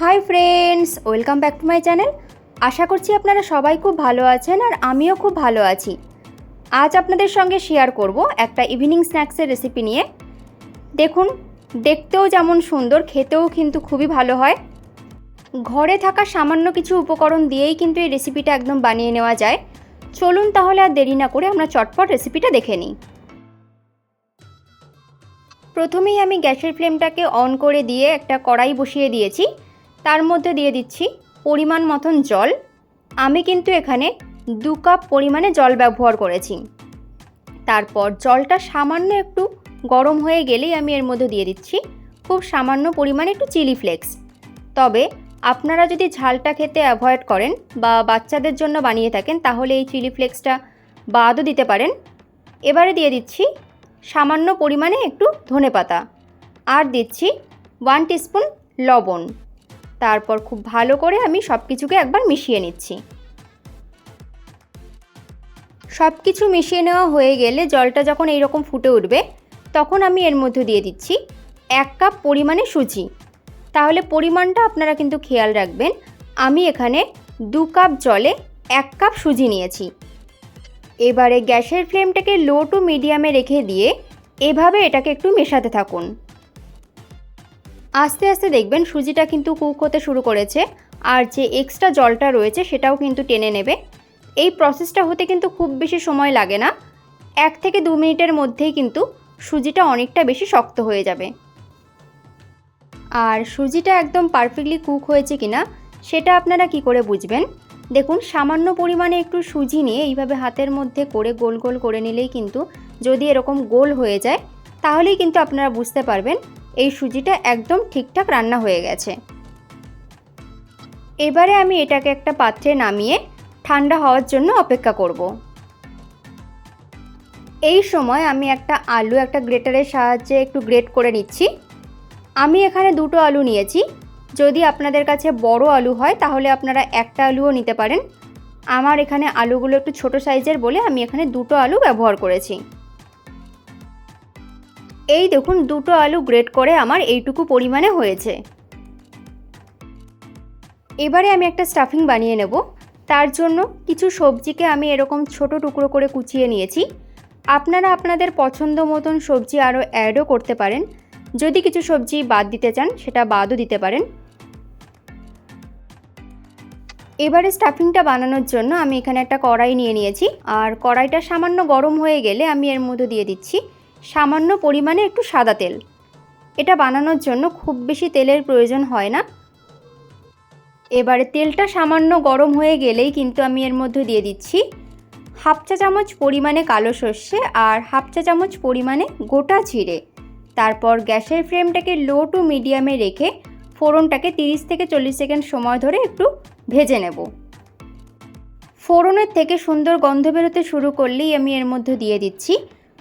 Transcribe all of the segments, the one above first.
Hi friends welcome back to my channel আশা করছি আপনারা সবাই খুব ভালো আছেন আর আমিও খুব ভালো আছি। আজ আপনাদের সঙ্গে শেয়ার করব একটা ইভিনিং স্ন্যাক্সের রেসিপি নিয়ে। দেখুন, দেখতেও যেমন সুন্দর, খেতেও কিন্তু খুবই ভালো হয়। ঘরে থাকা সামান্য কিছু উপকরণ দিয়েই কিন্তু এই রেসিপিটা একদম বানিয়ে নেওয়া যায়। চলুন তাহলে আর দেরি না করে আমরা চটপট রেসিপিটা দেখে নিই। প্রথমেই আমি গ্যাসের ফ্লেমটাকে অন করে দিয়ে একটা কড়াই বসিয়ে দিয়েছি। তার মধ্যে দিয়ে দিচ্ছি পরিমাণ মতন জল। আমি কিন্তু এখানে দু কাপ পরিমাণে জল ব্যবহার করেছি। তারপর জলটা সামান্য একটু গরম হয়ে গেলেই আমি এর মধ্যে দিয়ে দিচ্ছি খুব সামান্য পরিমাণে একটু চিলি ফ্লেক্স। তবে আপনারা যদি ঝালটা খেতে অ্যাভয়েড করেন বা বাচ্চাদের জন্য বানিয়ে থাকেন তাহলে এই চিলি ফ্লেক্সটা বাদও দিতে পারেন। এবারে দিয়ে দিচ্ছি সামান্য পরিমাণে একটু ধনেপাতা। আর দিচ্ছি ওয়ান টিস্পুন লবণ। তারপর খুব ভালো করে আমি সব কিছুকে একবার মিশিয়ে নিচ্ছি। সব কিছু মিশিয়ে নেওয়া হয়ে গেলে জলটা যখন এইরকম ফুটে উঠবে, তখন আমি এর মধ্যে দিয়ে দিচ্ছি এক কাপ পরিমাণে সুজি। তাহলে পরিমাণটা আপনারা কিন্তু খেয়াল রাখবেন, আমি এখানে দু কাপ জলে এক কাপ সুজি নিয়েছি। এবারে গ্যাসের ফ্লেমটাকে লো টু মিডিয়ামে রেখে দিয়ে এভাবে এটাকে একটু মেশাতে থাকুন। আস্তে আস্তে দেখবেন সুজিটা কিন্তু কুক হতে শুরু করেছে, আর যে এক্সট্রা জলটা রয়েছে সেটাও কিন্তু টেনে নেবে। এই প্রসেসটা হতে কিন্তু খুব বেশি সময় লাগে না, এক থেকে দু মিনিটের মধ্যেই কিন্তু সুজিটা অনেকটা বেশি শক্ত হয়ে যাবে। আর সুজিটা একদম পারফেক্টলি কুক হয়েছে কিনা, সেটা আপনারা কি করে বুঝবেন? দেখুন, সামান্য পরিমাণে একটু সুজি নিয়ে এইভাবে হাতের মধ্যে করে গোল গোল করে নিলেই কিন্তু যদি এরকম গোল হয়ে যায়, তাহলেই কিন্তু আপনারা বুঝতে পারবেন এই সুজিটা একদম ঠিকঠাক রান্না হয়ে গেছে। এবারে আমি এটাকে একটা পাত্রে নামিয়ে ঠান্ডা হওয়ার জন্য অপেক্ষা করব। এই সময় আমি একটা আলু, একটা গ্রেটারের সাহায্যে একটু গ্রেট করে নিচ্ছি। আমি এখানে দুটো আলু নিয়েছি। যদি আপনাদের কাছে বড় আলু হয়, তাহলে আপনারা একটা আলুও নিতে পারেন। আমার এখানে আলুগুলো একটু ছোট সাইজের বলে আমি এখানে দুটো আলু ব্যবহার করেছি। এই দেখুন, দুটো আলু গ্রেট করে আমার এইটুকু পরিমাণে হয়েছে। এবারে আমি একটা স্টাফিং বানিয়ে নেব। তার জন্য কিছু সবজিকে আমি এরকম ছোট টুকরো করে কুচিয়ে নিয়েছি। আপনারা আপনাদের পছন্দ মতন সবজি আরও অ্যাডও করতে পারেন। যদি কিছু সবজি বাদ দিতে চান, সেটা বাদও দিতে পারেন। এবারে স্টাফিংটা বানানোর জন্য আমি এখানে একটা কড়াই নিয়ে নিয়েছি। আর কড়াইটা সামান্য গরম হয়ে গেলে আমি এর মধ্যে দিয়ে দিচ্ছি সামান্য পরিমাণে একটু সাদা তেল। এটা বানানোর জন্য খুব বেশি তেলের প্রয়োজন হয় না। এবারে তেলটা সামান্য গরম হয়ে গেলেই কিন্তু আমি এর মধ্যে দিয়ে দিচ্ছি হাফ চা চামচ পরিমাণে কালো সর্ষে আর হাফ চা চামচ পরিমাণে গোটা জিরে। তারপর গ্যাসের ফ্লেমটাকে লো টু মিডিয়ামে রেখে ফোড়নটাকে 30 থেকে চল্লিশ সেকেন্ড সময় ধরে একটু ভেজে নেব। ফোড়নের থেকে সুন্দর গন্ধ বেরোতে শুরু করলেই আমি এর মধ্যে দিয়ে দিচ্ছি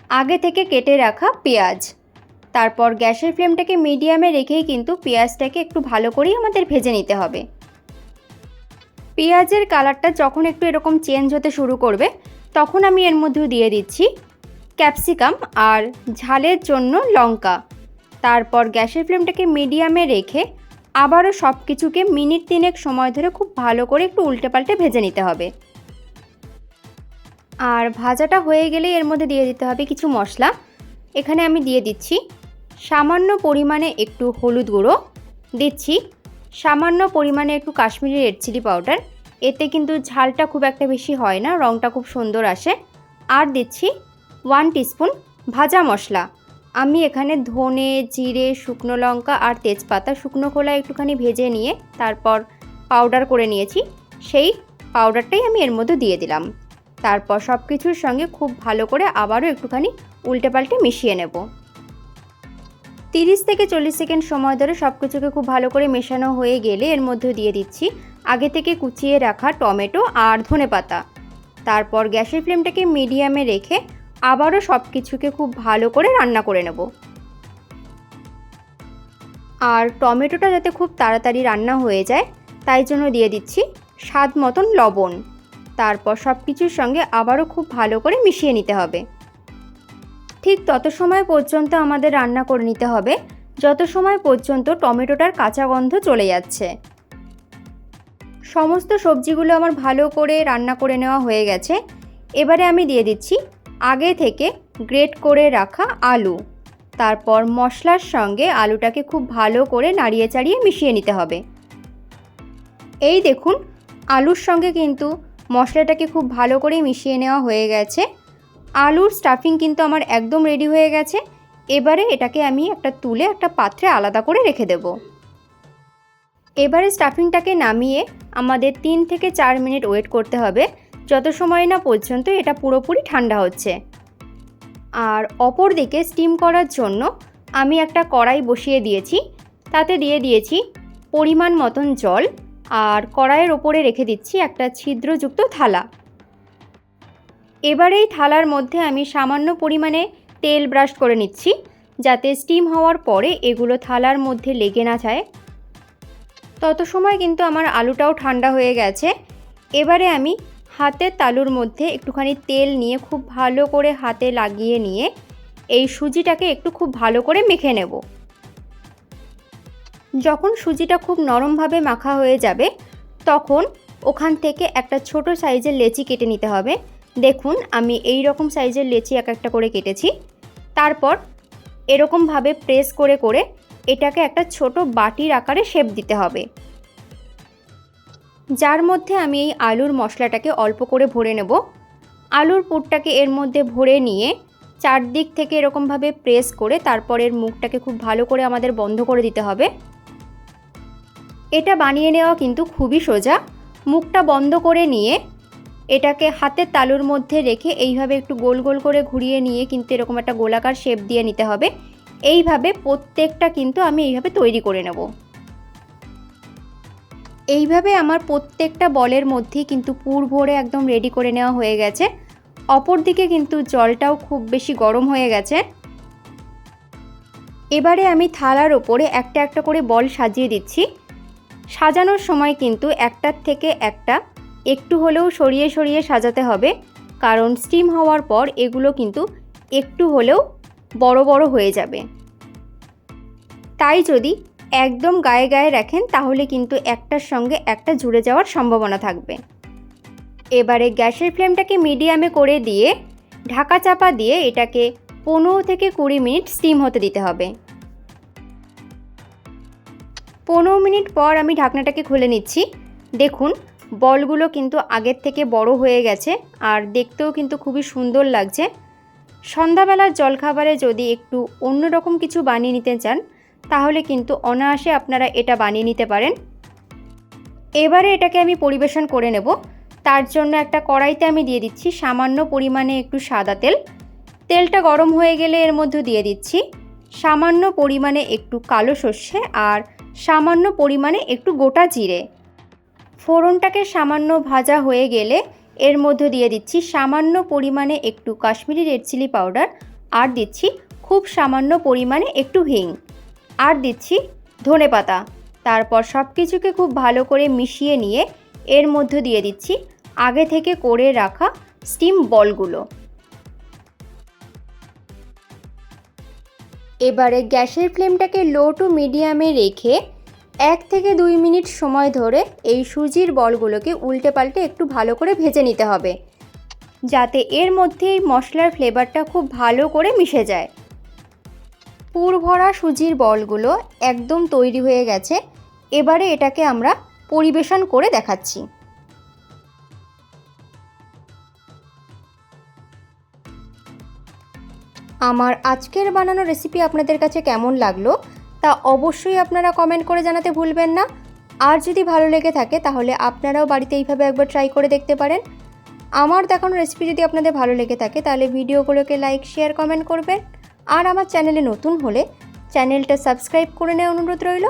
আগে থেকে কেটে রাখা পেঁয়াজ। তারপর গ্যাসের ফ্লেমটাকে মিডিয়ামে রেখেই কিন্তু পেঁয়াজটাকে একটু ভালো করেই আমাদের ভেজে নিতে হবে। পেঁয়াজের কালারটা যখন একটু এরকম চেঞ্জ হতে শুরু করবে, তখন আমি এর মধ্যে দিয়ে দিচ্ছি ক্যাপসিকাম আর ঝালের জন্য লঙ্কা। তারপর গ্যাসের ফ্লেমটাকে মিডিয়ামে রেখে আবারও সব কিছুকে মিনিট তিনেক সময় ধরে খুব ভালো করে একটু উল্টে পাল্টে ভেজে নিতে হবে। আর ভাজাটা হয়ে গেলে এর মধ্যে দিয়ে দিতে হবে কিছু মশলা। এখানে আমি দিয়ে দিচ্ছি সামান্য পরিমাণে একটু হলুদ গুঁড়ো। দিচ্ছি সামান্য পরিমাণে একটু কাশ্মীরি রেড চিলি পাউডার। এতে কিন্তু ঝালটা খুব একটা বেশি হয় না রঙটা খুব সুন্দর আসে। আর দিচ্ছি ওয়ান টিস্পুন ভাজা মশলা। আমি এখানে ধনে, জিরে, শুকনো লঙ্কা আর তেজপাতা, শুকনো খোলা একটুখানি ভেজে নিয়ে তারপর পাউডার করে নিয়েছি। সেই পাউডারটাই আমি এর মধ্যে দিয়ে দিলাম। তারপর সব কিছুর সঙ্গে খুব ভালো করে আবারও একটুখানি উল্টে পাল্টে মিশিয়ে নেব। তিরিশ থেকে চল্লিশ সেকেন্ড সময় ধরে সব কিছুকে খুব ভালো করে মেশানো হয়ে গেলে এর মধ্যে দিয়ে দিচ্ছি আগে থেকে কুচিয়ে রাখা টমেটো আর ধনে পাতা। তারপর গ্যাসের ফ্লেমটাকে মিডিয়ামে রেখে আবারও সব কিছুকে খুব ভালো করে রান্না করে নেব। আর টমেটোটা যাতে খুব তাড়াতাড়ি রান্না হয়ে যায়, তাই জন্য দিয়ে দিচ্ছি স্বাদ মতন লবণ। তারপর সব কিছুর সঙ্গে আবারও খুব ভালো করে মিশিয়ে নিতে হবে। ঠিক তত সময় পর্যন্ত আমাদের রান্না করে নিতে হবে, যত সময় পর্যন্ত টমেটোটার কাঁচা গন্ধ চলে যাচ্ছে। সমস্ত সবজিগুলো আমার ভালো করে রান্না করে নেওয়া হয়ে গেছে। এবারে আমি দিয়ে দিচ্ছি আগে থেকে গ্রেট করে রাখা আলু। তারপর মশলার সঙ্গে আলুটাকে খুব ভালো করে নাড়িয়ে চাড়িয়ে মিশিয়ে নিতে হবে। এই দেখুন, আলুর সঙ্গে কিন্তু মশলাটাকে খুব ভালো করে মিশিয়ে নেওয়া হয়ে গেছে। আলুর স্টাফিং কিন্তু আমার একদম রেডি হয়ে গেছে। এবারে এটাকে আমি একটা তুলে একটা পাত্রে আলাদা করে রেখে দেব। এবারে স্টাফিংটাকে নামিয়ে আমাদের তিন থেকে চার মিনিট ওয়েট করতে হবে। যত সময় না পর্যন্ত এটা পুরোপুরি ঠান্ডা হচ্ছে। আর অপর দিকে স্টিম করার জন্য আমি একটা কড়াই বসিয়ে দিয়েছি। তাতে দিয়ে দিয়েছি পরিমাণ মতন জল। আর কড়াইয়ের ওপরে রেখে দিচ্ছি একটা ছিদ্রযুক্ত থালা। এবার এই থালার মধ্যে আমি সামান্য পরিমাণে তেল ব্রাশ করে নিচ্ছি, যাতে স্টিম হওয়ার পরে এগুলো থালার মধ্যে লেগে না যায়। তত সময় কিন্তু আমার আলুটাও ঠান্ডা হয়ে গেছে। এবারে আমি হাতের তালুর মধ্যে একটুখানি তেল নিয়ে খুব ভালো করে হাতে লাগিয়ে নিয়ে এই সুজিটাকে একটু খুব ভালো করে মেখে নেব। যখন সুজিটা খুব নরমভাবে মাখা হয়ে যাবে, তখন ওখান থেকে একটা ছোট সাইজের লেচি কেটে নিতে হবে। দেখুন, আমি এই রকম সাইজের লেচি এক একটা করে কেটেছি। তারপর এরকমভাবে প্রেস করে করে এটাকে একটা ছোট বাটির আকারে শেপ দিতে হবে। যার মধ্যে আমি এই আলুর মশলাটাকে অল্প করে ভরে নেব। আলুর পুরটাকে এর মধ্যে ভরে নিয়ে চারদিক থেকে এরকমভাবে প্রেস করে, তারপর এর মুখটাকে খুব ভালো করে আমাদের বন্ধ করে দিতে হবে। এটা বানিয়ে নেওয়া কিন্তু খুবই সোজা। মুখটা বন্ধ করে নিয়ে এটাকে হাতের তালুর মধ্যে রেখে এইভাবে একটু গোল গোল করে ঘুরিয়ে নিয়ে কিন্তু এরকম একটা গোলাকার শেপ দিয়ে নিতে হবে। এইভাবে প্রত্যেকটা কিন্তু আমি এইভাবে তৈরি করে নেব। এইভাবে আমার প্রত্যেকটা বলের মধ্যেই কিন্তু পুর ভরে একদম রেডি করে নেওয়া হয়ে গেছে। অপর দিকে কিন্তু জলটাও খুব বেশি গরম হয়ে গেছে। এবারে আমি থালার ওপরে একটা একটা করে বল সাজিয়ে দিচ্ছি। সাজানোর সময় কিন্তু একটার থেকে একটা একটু হলেও সরিয়ে সরিয়ে সাজাতে হবে। কারণ স্টিম হওয়ার পর এগুলো কিন্তু একটু হলেও বড় বড় হয়ে যাবে। তাই যদি একদম গায়ে গায়ে রাখেন, তাহলে কিন্তু একটার সঙ্গে একটা জুড়ে যাওয়ার সম্ভাবনা থাকবে। এবারে গ্যাসের ফ্লেমটাকে মিডিয়ামে করে দিয়ে ঢাকা চাপা দিয়ে এটাকে পনেরো থেকে কুড়ি মিনিট স্টিম হতে দিতে হবে। পনেরো মিনিট পর আমি ঢাকনাটাকে খুলে নিচ্ছি। দেখুন, বলগুলো কিন্তু আগের থেকে বড় হয়ে গেছে আর দেখতেও কিন্তু খুবই সুন্দর লাগছে। সন্ধ্যাবেলার জলখাবারে যদি একটু অন্যরকম কিছু বানিয়ে নিতে চান, তাহলে কিন্তু অনায়াসে আপনারা এটা বানিয়ে নিতে পারেন। এবারে এটাকে আমি পরিবেশন করে নেব। তার জন্য একটা কড়াইতে আমি দিয়ে দিচ্ছি সামান্য পরিমাণে একটু সাদা তেল। তেলটা গরম হয়ে গেলে এর মধ্যে দিয়ে দিচ্ছি সামান্য পরিমাণে একটু কালো সর্ষে আর সামান্য পরিমাণে একটু গোটা জিরে। ফোড়নটাকে সামান্য ভাজা হয়ে গেলে এর মধ্যে দিয়ে দিচ্ছি সামান্য পরিমাণে একটু কাশ্মীরি রেড চিলি পাউডার আর দিচ্ছি খুব সামান্য পরিমাণে একটু হিং। আর দিচ্ছি ধনে পাতা। তারপর সব কিছুকে খুব ভালো করে মিশিয়ে নিয়ে এর মধ্যে দিয়ে দিচ্ছি আগে থেকে করে রাখা স্টিম বলগুলো। এবারে গ্যাসের ফ্লেমটাকে লো টু মিডিয়ামে রেখে এক থেকে দুই মিনিট সময় ধরে এই সুজির বলগুলোকে উল্টে পাল্টে একটু ভালো করে ভেজে নিতে হবে, যাতে এর মধ্যে মশলার ফ্লেভারটা খুব ভালো করে মিশে যায়। পুর ভরা সুজির বলগুলো একদম তৈরি হয়ে গেছে। এবারে এটাকে আমরা পরিবেশন করে দেখাচ্ছি। আমার আজকের বানানো রেসিপি আপনাদের কাছে কেমন লাগল তা অবশ্যই আপনারা কমেন্ট করে জানাতে ভুলবেন না। আর যদি ভালো লেগে থাকে তাহলে আপনারাও বাড়িতে এইভাবে একবার ট্রাই করে দেখতে পারেন। আমার দেখানো রেসিপি যদি আপনাদের ভালো লেগে থাকে তাহলে ভিডিওগুলোকে লাইক শেয়ার কমেন্ট করবেন। আর আমার চ্যানেলে নতুন হলে চ্যানেলটা সাবস্ক্রাইব করে নেওয়ার অনুরোধ রইল।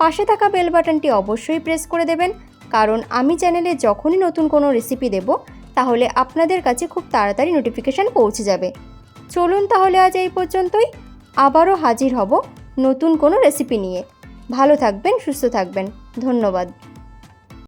পাশে থাকা বেল বাটনটি অবশ্যই প্রেস করে দেবেন। কারণ আমি চ্যানেলে যখনই নতুন কোনো রেসিপি দেব তাহলে আপনাদের কাছে খুব তাড়াতাড়ি নোটিফিকেশান পৌঁছে যাবে। চলুন তাহলে আজ এই পর্যন্তই। আবারও হাজির হব নতুন কোনো রেসিপি নিয়ে। ভালো থাকবেন, সুস্থ থাকবেন। ধন্যবাদ।